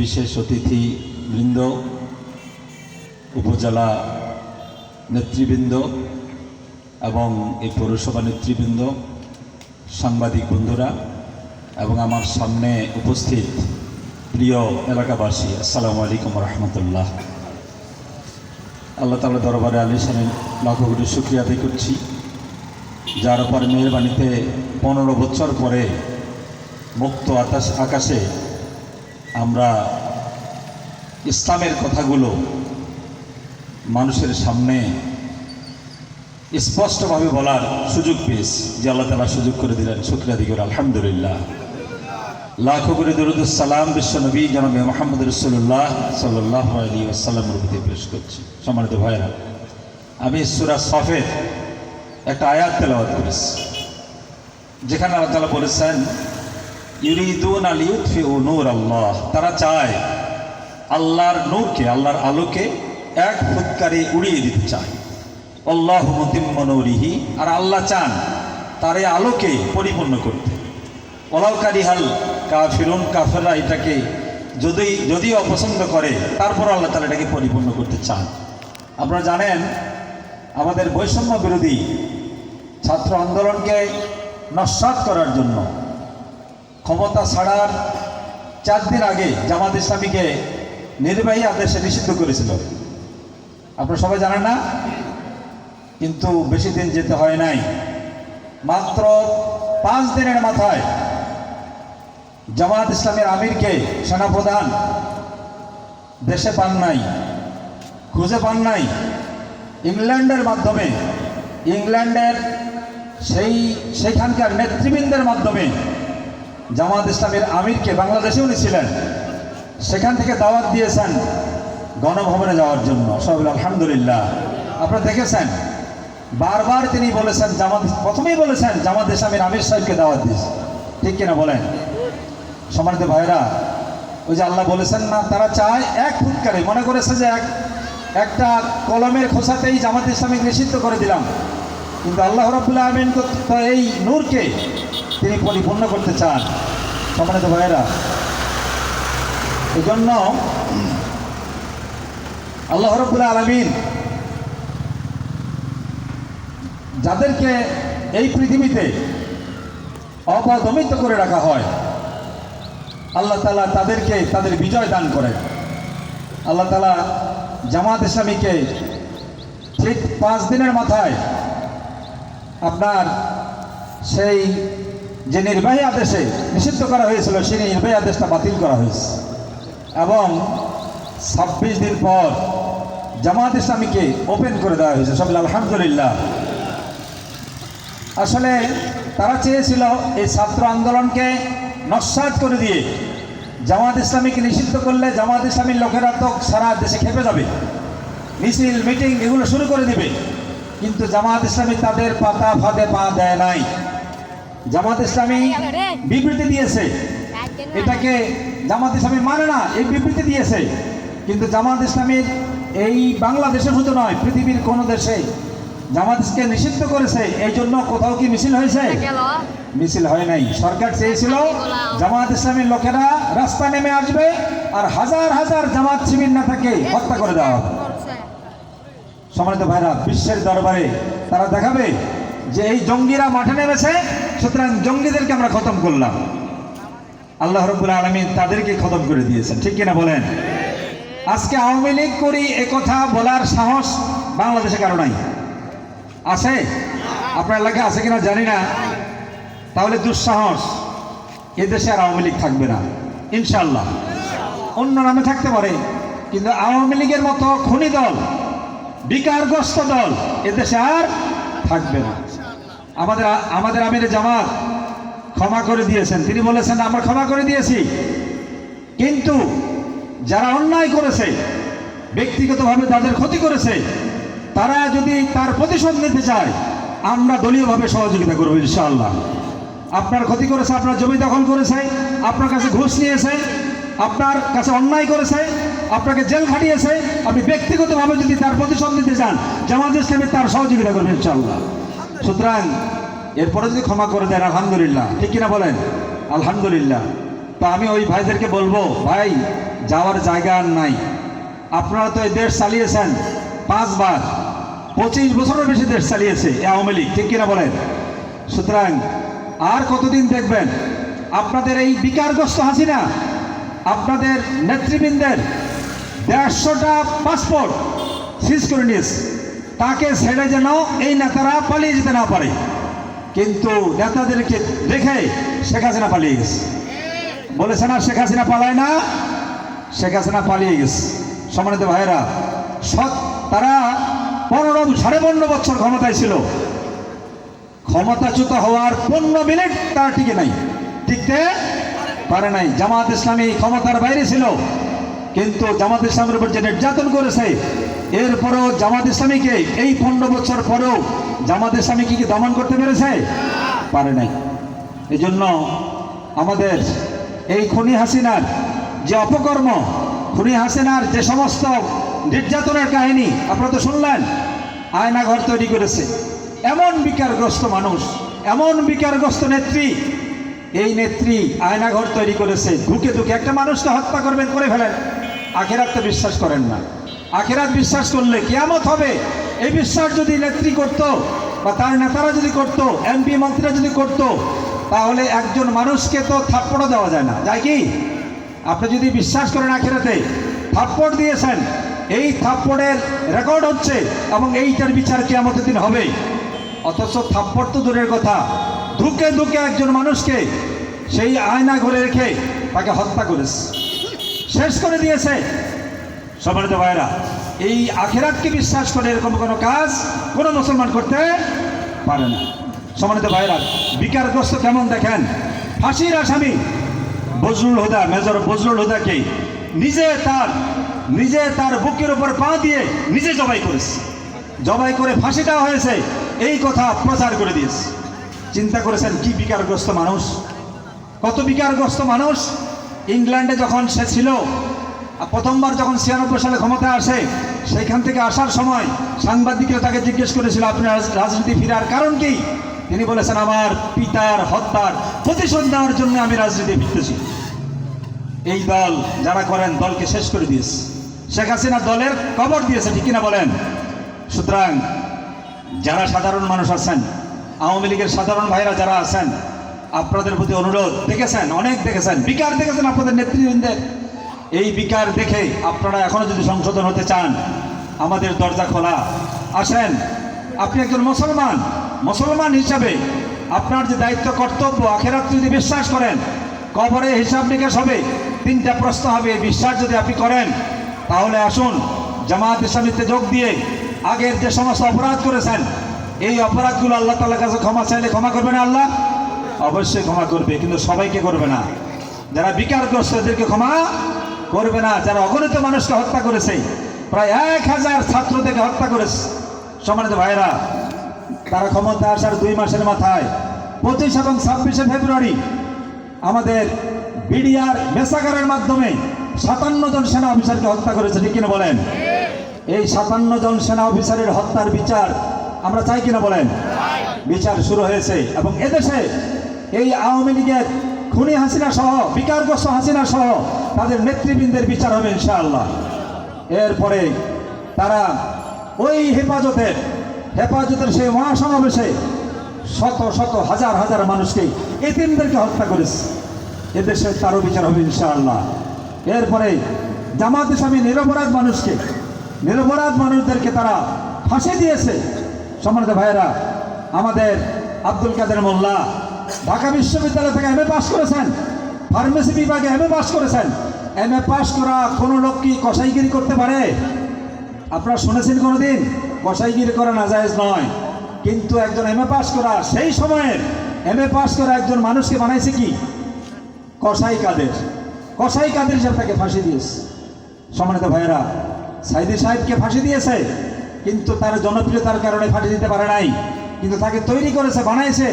বিশেষ অতিথি বৃন্দ, উপজেলা নেতৃবৃন্দ এবং এই পৌরসভা নেতৃবৃন্দ, সাংবাদিক বন্ধুরা এবং আমার সামনে উপস্থিত প্রিয় এলাকাবাসী, আসসালামু আলাইকুম রহমতুল্লাহ। আল্লাহ তালা দরবারে আলিশানের লাখো কোটি শুক্রিয়া আদায় করছি। যার উপর মেহরবানিতে পনেরো বছর পরে মুক্ত আকাশ আকাশে আমরা ইসলামের কথাগুলো মানুষের সামনে স্পষ্টভাবে বলার সুযোগ পেয়েছি। যে আল্লাহ তালা সুযোগ করে দিলেন, শুক্রিয়া দিগর আলহামদুলিল্লাহ। লাখো করে দরুদুসালাম বিশ্ব নবী জনবে মোহাম্মদ রসুল্লাহ সাল্লাহ আলী আসাল্লামের প্রতি পেশ করছি। সম্মানিত ভাইরা আমি সুরা সফের একটা আয়াত তেলাওয়াত করেছি। যেখানে আল্লাহ তালা বলেছেন ইউরিদুন আল ইউৎফি ও নূর আল্লাহ তারা চায় আল্লাহর নূরকে, আল্লাহর আলোকে এক ফুৎকারে উড়িয়ে দিতে চায়। আল্লাহ মতিম্মনৌরিহি আর আল্লাহ চান তার আলোকে পরিপূর্ণ করতে। ওলাউকারি হাল কাফিরুন, কাফেররা এটাকে যদি যদিও অপছন্দ করে, তারপর আল্লাহ তালা এটাকে পরিপূর্ণ করতে চান। আপনারা জানেন, আমাদের বৈষম্য বিরোধী ছাত্র আন্দোলনকে নস্বাত করার জন্য ক্ষমতা ছাড়ার চার দিন আগে জামাত ইসলামীকে নির্বাহী আদেশে নিষিদ্ধ করেছিল। আপনারা সবাই জানেন না? কিন্তু বেশি দিন যেতে হয় নাই। মাত্র পাঁচ দিনের মাথায় জামাত ইসলামের আমিরকে সেনাপ্রধান দেশে পান নাই, খুঁজে পান নাই। ইংল্যান্ডের মাধ্যমে, ইংল্যান্ডের সেই সেখানকার নেতৃবৃন্দের মাধ্যমে জামাত ইসলামের আমিরকে বাংলাদেশে উনি ছিলেন সেখান থেকে দাওয়াত দিয়েছেন গণভবনে যাওয়ার জন্য। সব আলহামদুলিল্লাহ। আপনারা দেখেছেন? বারবার তিনি বলেছেন, জামাত প্রথমেই বলেছেন, জামাত ইসলামের আমির সাহেবকে দাওয়াত দিস। ঠিক কিনা বলেন? সম্মানিত ভাইরা ওই যে আল্লাহ বলেছেন না, তারা চায় এক ফুটকারে, মনে করেছে যে এক, একটা কলমের খোসাতেই জামাত ইসলামিক নিষিদ্ধ করে দিলাম। কিন্তু আল্লাহ রবুল্লাহ আমিন তো এই নূরকে তিনি পরিপূর্ণ করতে চান, সম্মানিত ভাইয়েরা। এই জন্য আল্লাহ রবুল্লাহ আলমিন যাদেরকে এই পৃথিবীতে অপদমিত করে রাখা হয়, আল্লাহ তালা তাদেরকে তাদের বিজয় দান করেন। আল্লাহ তালা জামাত ইসলামীকে ঠিক পাঁচ দিনের মাথায় আপনার সেই যে নির্বাহী আদেশে নিষিদ্ধ করা হয়েছিল, সেই নির্বাহী আদেশটা বাতিল করা হয়েছে। এবং ছাব্বিশ দিন পর জামাত ইসলামীকে ওপেন করে দেওয়া হয়েছে, সব আলহামদুলিল্লাহ। আসলে তারা চেয়েছিল এই ছাত্র আন্দোলনকে নস্বাত করে দিয়ে জামাত ইসলামীকে নিষিদ্ধ করলে জামাত ইসলামীর লোকেরা তো সারা দেশে খেপে যাবে। মিছিল, মিটিং এগুলো শুরু করে দিবে। কিন্তু জামাত ইসলামী তাদের পাতা ফাঁদে পা দেয় নাই। জামাত ইসলামী বিবৃতি দিয়েছে। এটাকে জামাত ইসলামী মানে না, এই বিবৃতি দিয়েছে। কিন্তু জামাত ইসলামীর এই বাংলাদেশে শুধু নয়, পৃথিবীর কোনো দেশে জামাতকে নিষিদ্ধ করেছে, এই জন্য কোথাও কি মিছিল হয়েছে? মিছিল হয় নাই। সরকার চেয়েছিল জামাত ইসলামের লোকেরা রাস্তা নেমে আসবে আর হাজার হাজার জামাত শিবির না থাকে হত্যা করে দেওয়া হবে। সম্মানিত ভাইরা, বিশ্বের দরবারে তারা দেখাবে যে এই জঙ্গিরা মাঠে নেমেছে, সুতরাং জঙ্গিদেরকে আমরা খতম করলাম। আল্লাহ রব্বুল আলমী তাদেরকে খতম করে দিয়েছেন, ঠিক কিনা বলেন? আজকে আওয়ামী লীগ করি কথা বলার সাহস বাংলাদেশে কারও নাই। আছে? আপনার এলাকায় আছে কিনা জানি না। তাহলে দুঃসাহস এদেশে আর আওয়ামী লীগ থাকবে না। ইনশাল্লাহ অন্য নামে থাকতে পারে, কিন্তু আওয়ামী লীগের মতো খনি দল, বিকারগ্রস্ত দল এদেশে আর থাকবে না। আমাদের আমাদের আমির জামাত ক্ষমা করে দিয়েছেন। তিনি বলেছেন, আমরা ক্ষমা করে দিয়েছি। কিন্তু যারা অন্যায় করেছে, ব্যক্তিগতভাবে তাদের ক্ষতি করেছে, তারা যদি তার প্রতিশোধ নিতে চায়, আমরা দলীয়ভাবে সহযোগিতা করব ইনশাআল্লাহ। আপনার ক্ষতি করেছে, আপনার জমি দখল করেছে, আপনার কাছে ঘুষ নিয়েছে, আপনার কাছে অন্যায় করেছে, আপনাকে জেল খাটিয়েছে, আপনি ব্যক্তিগতভাবে যদি তার প্রতিশোধ নিতে চান, জামাত ইসলামী তার সহযোগিতা করবেন ইনশাআল্লাহ। সুতরাং এরপরে যদি ক্ষমা করে দেন, আলহামদুলিল্লাহ। ঠিক কিনা বলেন? আলহামদুলিল্লাহ। তো আমি ওই ভাইদেরকে বলব, ভাই, যাওয়ার জায়গা আর নাই। আপনারা তো এই দেশ চালিয়েছেন পাঁচবার। পঁচিশ বছরের বেশি দেশ চালিয়েছে আওয়ামী লীগ, ঠিক কিনা বলেন? সুতরাং আর কতদিন দেখবেন? আপনাদের এই বিকারগ্রস্ত হাসিনা, আপনাদের নেতৃবৃন্দের দেড়শোটা পাসপোর্ট সিজ করে নিয়েছে। তাকে ছেড়ে যেন এই নেতারা পালিয়ে যেতে না পারে। কিন্তু নেতাদেরকে দেখে শেখ হাসিনা পালিয়ে গেছে। বলেছে না, শেখ হাসিনা পালায় না, শেখ হাসিনা পালিয়ে গেছে। সম্মানিত ভাইরা সৎ তারা পনেরো সাড়ে পনেরো বছর ক্ষমতায় ছিল। ক্ষমতাচ্যুত হওয়ার পনেরো মিনিট তারা টিকে নাই। টিকতে পারে নাই। জামাত ইসলামী ক্ষমতার বাইরে ছিল। কিন্তু জামাত ইসলামের উপর যে নির্যাতন করেছে, এরপরও জামাত ইসলামীকে এই পনেরো বছর পরেও জামাত ইসলামী কি দমন করতে পেরেছে? পারে নাই। এই জন্য আমাদের এই খুনি হাসিনার যে অপকর্ম, খুনি হাসিনার যে সমস্ত নির্যাতনের কাহিনী, আপনারা তো শুনলেন আয়না ঘর তৈরি করেছে। এমন বিকারগ্রস্ত মানুষ, এমন বিকারগ্রস্ত নেত্রী, এই নেত্রী আয়নাঘর তৈরি করেছে। ধুকে ধুকে একটা মানুষকে হত্যা করবেন, করে ফেলেন। আখেরাত বিশ্বাস করেন না। আখেরাত বিশ্বাস করলে কেয়ামত হবে। এই বিশ্বাস যদি নেত্রী করত বা তার নেতারা যদি করত এমপি মন্ত্রীরা যদি করত, তাহলে একজন মানুষকে তো থাপ্পড়ও দেওয়া যায় না। যায় কি? আপনি যদি বিশ্বাস করেন আখেরাতে, থাপ্পড় দিয়েছেন, এই থাপ্পড়ের রেকর্ড হচ্ছে এবং এইটার বিচার কেয়ামতের দিন হবে। অথচ থাপ্পড় তো দূরের কথা। ধুকে ধুকে একজন মানুষকে সেই আয়না ঘরে রেখে তাকে হত্যা করেছে। শেষ করে দিয়েছে। সম্মানিত ভাইরা এই আখেরাতকে বিশ্বাস করে এরকম কোনো কাজ কোনো মুসলমান করতে পারে না। সম্মানিত ভাইরা বিকারগ্রস্ত কেমন দেখেন? ফাঁসির আসামি বজরুল হুদা, মেজর বজরুল হুদাকে নিজে তার নিজে তার বুকের উপর পা দিয়ে নিজে জবাই করেছে। জবাই করে ফাঁসি দেওয়া হয়েছে, এই কথা প্রচার করে দিয়েছে। চিন্তা করেছেন কি বিকারগ্রস্ত মানুষ? কত বিকারগ্রস্ত মানুষ? ইংল্যান্ডে যখন সে ছিল প্রথমবার যখন ছিয়ানব্বই সালে ক্ষমতায় আসে, সেইখান থেকে আসার সময় সাংবাদিকরা তাকে জিজ্ঞেস করেছিল, আপনি রাজ- রাজনীতি ফেরার কারণ কি? তিনি বলেছেন, আমার পিতার হত্যার প্রতিশোধ নেওয়ার জন্য আমি রাজনীতি ফিরতেছি। এই দল যারা করেন, দলকে শেষ করে দিয়েছে। শেখ হাসিনা দলের কবর দিয়েছে, ঠিক কিনা বলেন? সুতরাং যারা সাধারণ মানুষ আছেন, আওয়ামী লীগের সাধারণ ভাইরা যারা আছেন আপনাদের প্রতি অনুরোধ। দেখেছেন? অনেক দেখেছেন। বিকার দেখেছেন আপনাদের নেতৃবৃন্দের? এই বিকার দেখে আপনারা এখনও যদি সংশোধন হতে চান, আমাদের দরজা খোলা। আসেন, আপনি একজন মুসলমান। মুসলমান হিসাবে আপনার যে দায়িত্ব, কর্তব্য, আখেরাত যদি বিশ্বাস করেন, কবরে হিসাব নিকাশ হবে, তিনটা প্রশ্ন হবে বিশ্বাস যদি আপনি করেন, তাহলে আসুন জামাত ইসলামীতে যোগ দিয়ে আগের যে সমস্ত অপরাধ করেছেন, এই অপরাধগুলো আল্লাহ তালার কাছে ক্ষমা চাইলে ক্ষমা করবেন আল্লাহ। অবশ্যই ক্ষমা করবে, কিন্তু সবাইকে করবে না। যারা বিকারগ্রস্ত এদেরকে ক্ষমা করবে না। যারা অগণিত মানুষকে হত্যা করেছে, প্রায় এক হাজার ছাত্রদেরকে হত্যা করেছে। সম্মানিত ভাইরা তারা ক্ষমতা আসার দুই মাসের মাথায়, পঁচিশ এবং ছাব্বিশে ফেব্রুয়ারি, আমাদের বিডিআর মেসাগারের মাধ্যমে সাতান্ন জন সেনা অফিসারকে হত্যা করেছে, ঠিক কিনা বলেন? এই সাতান্ন জন সেনা অফিসারের হত্যার বিচার আমরা চাই কিনা বলেন? বিচার শুরু হয়েছে এবং এদেশে এই আওয়ামী লীগের খুনি হাসিনা সহ, বিকারগ্রস্ত হাসিনা সহ তাদের নেতৃবৃন্দের বিচার হবে ইনশাআল্লাহ। এরপরে তারা ওই হেফাজতের হেফাজতের সেই মহাসমাবেশে শত শত হাজার হাজার মানুষকে এতিমদেরকে হত্যা করেছে। এদেশে তারও বিচার হবে ইনশাআল্লাহ। এরপরে জামাত ইসলামী নিরপরাধ মানুষকে, নিরপরাধ মানুষদেরকে তারা ফাঁসি দিয়েছে। সম্মানিত ভাইয়েরা, আমাদের আব্দুল কাদের মোল্লা ঢাকা বিশ্ববিদ্যালয় থেকে এম এ পাস করেছেন। ফার্মেসি বিভাগে এম পাস করেছেন। এম এ পাস করা কোনো লোক কি কসাইগিরি করতে পারে? আপনারা শুনেছেন কোনোদিন? কসাইগিরি করা নাজায়েজ নয়। কিন্তু একজন এম এ পাস করা, সেই সময়ের এম এ পাস করা একজন মানুষকে বানাইছে কি? কসাই কাদের? কসাই কাদের সাহেব তাকে ফাঁসি দিয়েছে? সম্মানিত ভাইয়েরা, সাইদি সাহেবকে ফাঁসি দিয়েছে, কিন্তু তার জনপ্রিয়তার কারণে ফাঁসি দিতে পারে নাই। কিন্তু তাকে তৈরি করেছে, বানাইছে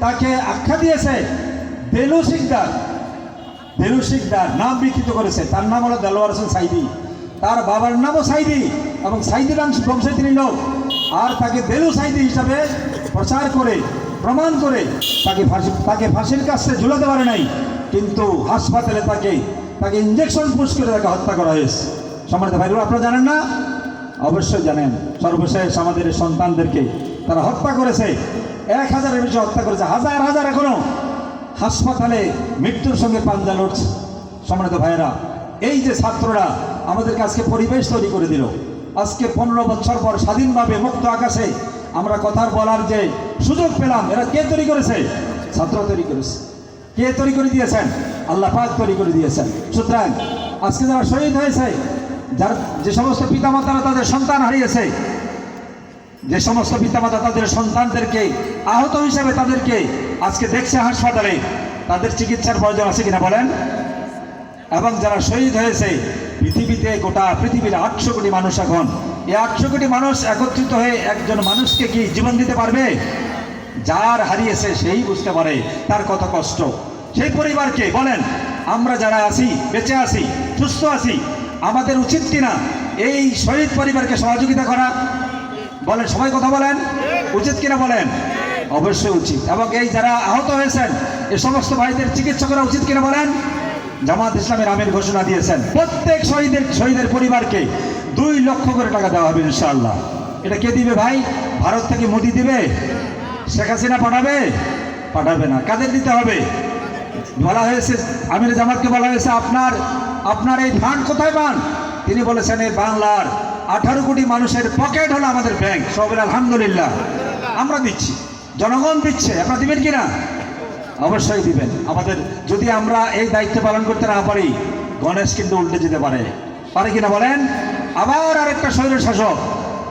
তাকে আখ্যা দিয়েছে বেলু সিকদার বেলু সিকদার নাম বিকৃত করেছে। তার নাম হলো দেলোয়ার হোসেন সাইদি। তার বাবার নামও সাইদি এবং সাইদি বংশ বংশে তিনি লোক আর তাকে বেলু সাইদি হিসাবে প্রচার করে, প্রমাণ করে তাকে ফাঁসি, তাকে ফাঁসির কাছে ঝুলাতে পারে নাই। কিন্তু হাসপাতালে তাকে তাকে ইঞ্জেকশন পুশ করে তাকে হত্যা করা হয়েছে। সম্মানিত ভাইরা আপনারা জানেন না? অবশ্যই জানেন। সর্বশেষ আমাদের সন্তানদেরকে তারা হত্যা করেছে। এক হাজারের বেশি হত্যা করেছে, হাজার হাজার এখনও হাসপাতালে মৃত্যুর সঙ্গে পাঞ্জা লড়ছে। সম্মানিত ভাইয়েরা, এই যে ছাত্ররা আমাদেরকে আজকে পরিবেশ তৈরি করে দিল, আজকে পনেরো বছর পর স্বাধীনভাবে মুক্ত আকাশে আমরা কথার বলার যে সুযোগ পেলাম, এরা কে তৈরি করেছে? ছাত্র তৈরি করেছে। কে তৈরি করে দিয়েছেন? আল্লাহ পাক তৈরি করে দিয়েছেন। সুতরাং আজকে যারা শহীদ হয়েছে, যার যে সমস্ত পিতামাতারা তাদের সন্তান হারিয়েছে যে সমস্ত পিতামাতা তাদের সন্তানদেরকে, আহত হিসাবে তাদেরকে আজকে দেখছে হাসপাতালে, তাদের চিকিৎসার প্রয়োজন আছে কিনা বলেন? এবং যারা শহীদ হয়েছে, পৃথিবীতে গোটা পৃথিবীর আটশো কোটি মানুষ এখন। এই আটশো কোটি মানুষ একত্রিত হয়ে একজন মানুষকে কি জীবন দিতে পারবে? যার হারিয়েছে সেই বুঝতে পারে, তার কত কষ্ট। সেই পরিবারকে বলেন, আমরা যারা আছি, বেঁচে আছি, সুস্থ আছি, আমাদের উচিত কিনা এই শহীদ পরিবারকে সহযোগিতা করা? বলেন, সবাই কথা বলেন? উচিত কিনা বলেন? অবশ্যই উচিত। এবং এই যারা আহত হয়েছেন এই সমস্ত ভাইদের চিকিৎসা করা উচিত কিনা বলেন? জামাত ইসলামের আমির ঘোষণা দিয়েছেন, প্রত্যেক শহীদের শহীদের পরিবারকে দুই লক্ষ করে টাকা দেওয়া হবে ইনশাআল্লাহ। এটা কে দিবে ভাই? ভারত থেকে মোদি দিবে? শেখ হাসিনা পাঠাবে? পাঠাবে না। কাদের দিতে হবে? বলা হয়েছে, আমির জামাতকে বলা হয়েছে, আপনার আপনার এই ফান্ড কোথায় পান? তিনি বলেছেন, এই বাংলার আঠারো কোটি মানুষের পকেট হলো আমাদের ব্যাংক। সবের আলহামদুলিল্লাহ। আমরা দিচ্ছি। জনগণ দিচ্ছে। আপনারা দিবেন কিনা? অবশ্যই দিবেন। আমাদের যদি আমরা এই দায়িত্ব পালন করতে না পারি, গণেশ কিন্তু উল্টে যেতে পারে। পারে কিনা বলেন? আবার আরেকটা স্বৈর শাসক,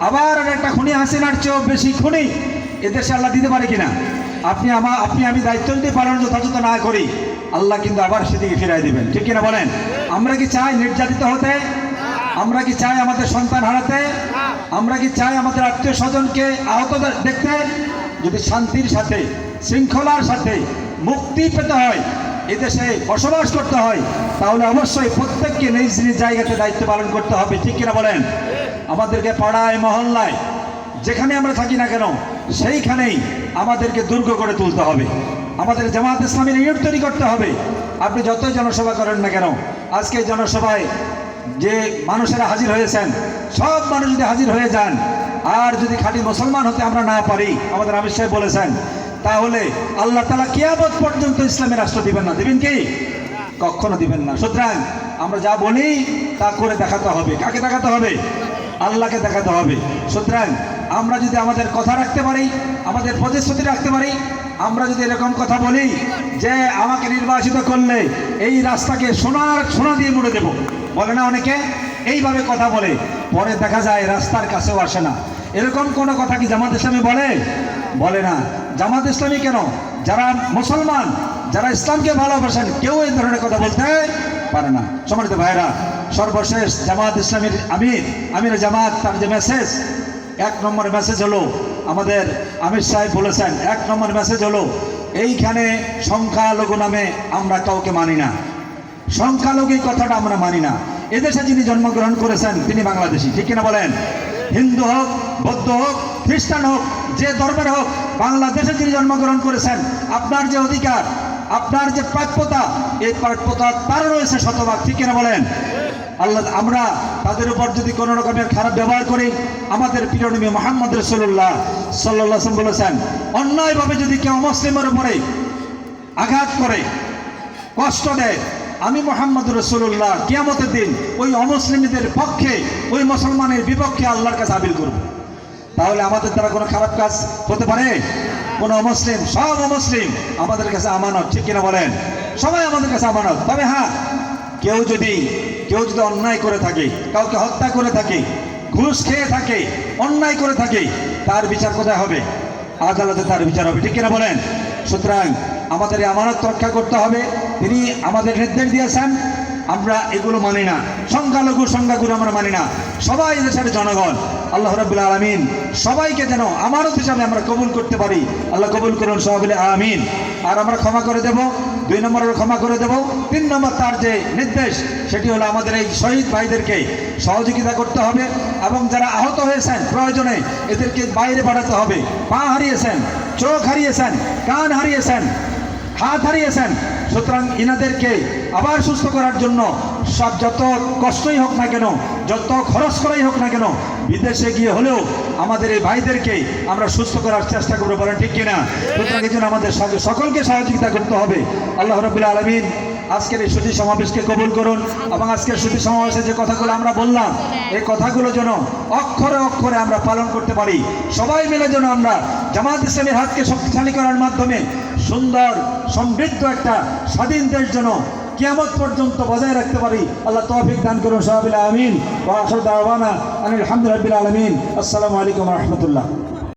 আবার আরেকটা খুনি, হাসিনার চেয়েও বেশি খুনি এদেশে আল্লাহ দিতে পারে কিনা? আপনি আমা, আপনি আমি দায়িত্ব যদি পালন যথাযথ না করি, আল্লাহ কিন্তু আবার সেদিকে ফিরাই দিবেন। ঠিক কিনা বলেন? আমরা কি চাই নির্যাতিত হতে? আমরা কি চাই আমাদের সন্তান হারাতে? আমরা কি চাই আমাদের আত্মীয় স্বজনকে আহত দেখতে? যদি শান্তির সাথে শৃঙ্খলার সাথে মুক্তি পেতে হয় এদেশে বসবাস করতে হয় তাহলে অবশ্যই প্রত্যেককে নিজ নিজ জায়গাতে দায়িত্ব পালন করতে হবে ঠিক কিনা বলেন? আমাদেরকে পাড়ায় মহল্লায় যেখানে আমরা থাকি না কেন সেইখানেই আমাদেরকে দুর্গ করে তুলতে হবে। আমাদের জামাত ইসলামী ইউনিট তৈরি করতে হবে। আপনি যতই জনসভা করেন না কেন আজকে জনসভায় যে মানুষেরা হাজির হয়েছেন, সব মানুষ যদি হাজির হয়ে যান, আর যদি খাঁটি মুসলমান হতে আমরা না পারি, আমাদের আমির সাহেব বলেছেন, তাহলে আল্লাহ তালা কিয়ামত পর্যন্ত ইসলামের রাষ্ট্র দিবেন না। দিবেন কি? কখনো দিবেন না। সুতরাং আমরা যা বলি, তা করে দেখাতে হবে। কাকে দেখাতে হবে? আল্লাহকে দেখাতে হবে। সুতরাং আমরা যদি আমাদের কথা রাখতে পারি, আমাদের প্রতিশ্রুতি রাখতে পারি, আমরা যদি এরকম কথা বলি যে, আমাকে নির্বাচিত করলে এই রাস্তাকে সোনার সোনা দিয়ে মুড়ে দেব। বলে না অনেকে? এইভাবে কথা বলে। পরে দেখা যায় রাস্তার কাছেও আসে না। এরকম কোনো কথা কি জামাত ইসলামী বলে? বলে না। জামাত ইসলামী কেন? যারা মুসলমান, যারা ইসলামকে ভালোবাসেন, কেউ এই ধরনের কথা বলতে পারে না। সম্মানিত ভাইরা সর্বশেষ জামাত ইসলামীর আমির আমির জামাত, তার যে মেসেজ এক নম্বর মেসেজ হলো আমাদের আমির সাহেব বলেছেন, এক নম্বর মেসেজ হলো, এইখানে সংখ্যালঘু নামে আমরা কাউকে মানি না। সংখ্যালঘু কথাটা আমরা মানি না। এদেশে যিনি জন্মগ্রহণ করেছেন, তিনি বাংলাদেশি। ঠিক কিনা বলেন? হিন্দু হোক, বৌদ্ধ হোক, খ্রিস্টান হোক, যে ধর্মের হোক, বাংলাদেশে যিনি জন্মগ্রহণ করেছেন, আপনার যে অধিকার, আপনার যে প্রাপ্যতা এই প্রাপ্যতা তার রয়েছে শতভাগ। ঠিক কিনা বলেন? আল্লাহ, আমরা তাদের উপর যদি কোনো রকমের খারাপ ব্যবহার করি, আমাদের প্রিয় মোহাম্মদ রসুল্লাহ সাল্লাহ বলেছেন, অন্যায়ভাবে যদি কেউ মুসলিমের উপরে আঘাত করে, কষ্ট দেয় আমি মোহাম্মদ রসুল্লাহ কিয়ামতের দিন ওই অমুসলিমদের পক্ষে, ওই মুসলমানের বিপক্ষে আল্লাহর কাছে আবিল করব। তাহলে আমাদের দ্বারা কোনো খারাপ কাজ হতে পারে? কোনো অমুসলিম সব অমুসলিম আমাদের কাছে আমানত, ঠিক কিনা বলেন? সবাই আমাদের কাছে আমানত। তবে হ্যাঁ কেউ যদি কেউ যদি অন্যায় করে থাকে, কাউকে হত্যা করে থাকে, ঘুষ খেয়ে থাকে, অন্যায় করে থাকে, তার বিচার কোথায় হবে? আদালতে তার বিচার হবে, ঠিক কিনা বলেন? সুতরাং আমাদের আমানত রক্ষা করতে হবে। তিনি আমাদের নির্দেশ দিয়েছেন, আমরা এগুলো মানি না। সংখ্যালঘু, সংখ্যাগুরু আমরা মানি না। সবাই দেশের জনগণ। আল্লাহ রবুল্লা আলমিন সবাইকে যেন আমারত হিসাবে আমরা কবুল করতে পারি। আল্লাহ কবুল করুন, সবাই আমিন। আর আমরা ক্ষমা করে দেব, দুই নম্বরের ক্ষমা করে দেব, তিন নম্বর তার যে নির্দেশ, সেটি হলো আমাদের এই শহীদ ভাইদেরকে সহযোগিতা করতে হবে এবং যারা আহত হয়েছেন প্রয়োজনে এদেরকে বাইরে পাঠাতে হবে। পা হারিয়েছেন, চোখ হারিয়েছেন, কান হারিয়েছেন হাত হারিয়েছেন। সুতরাং ইনাদেরকে আবার সুস্থ করার জন্য সব যত কষ্টই হোক না কেন, যত খরচ করাই হোক না কেন, বিদেশে গিয়ে হলেও আমাদের এই ভাইদেরকে আমরা সুস্থ করার চেষ্টা করব বলেন ঠিক কিনা? সুতরাং এই জন্য আমাদের সক- সকলকে সহযোগিতা করতে হবে। আল্লাহ রবুল্লা আলমিন আজকের এই সুধী সমাবেশকে কবুল করুন এবং আজকের সুধী সমাবেশে যে কথাগুলো আমরা বললাম, এই কথাগুলো যেন অক্ষরে অক্ষরে আমরা পালন করতে পারি। সবাই মিলে যেন আমরা জামাত ইসলামের হাতকে শক্তিশালী করার মাধ্যমে সুন্দর, সমৃদ্ধ একটা স্বাধীন দেশ যেন কিয়ামত পর্যন্ত বজায় রাখতে পারি। আল্লাহ তৌফিক দান করুন সাহাবিল আমিন। ওয়া আখির দাওয়ানা আনিল হামদুলিল্লাহি আলমিন। আসসালামু আলাইকুম রহমতুল্লাহ।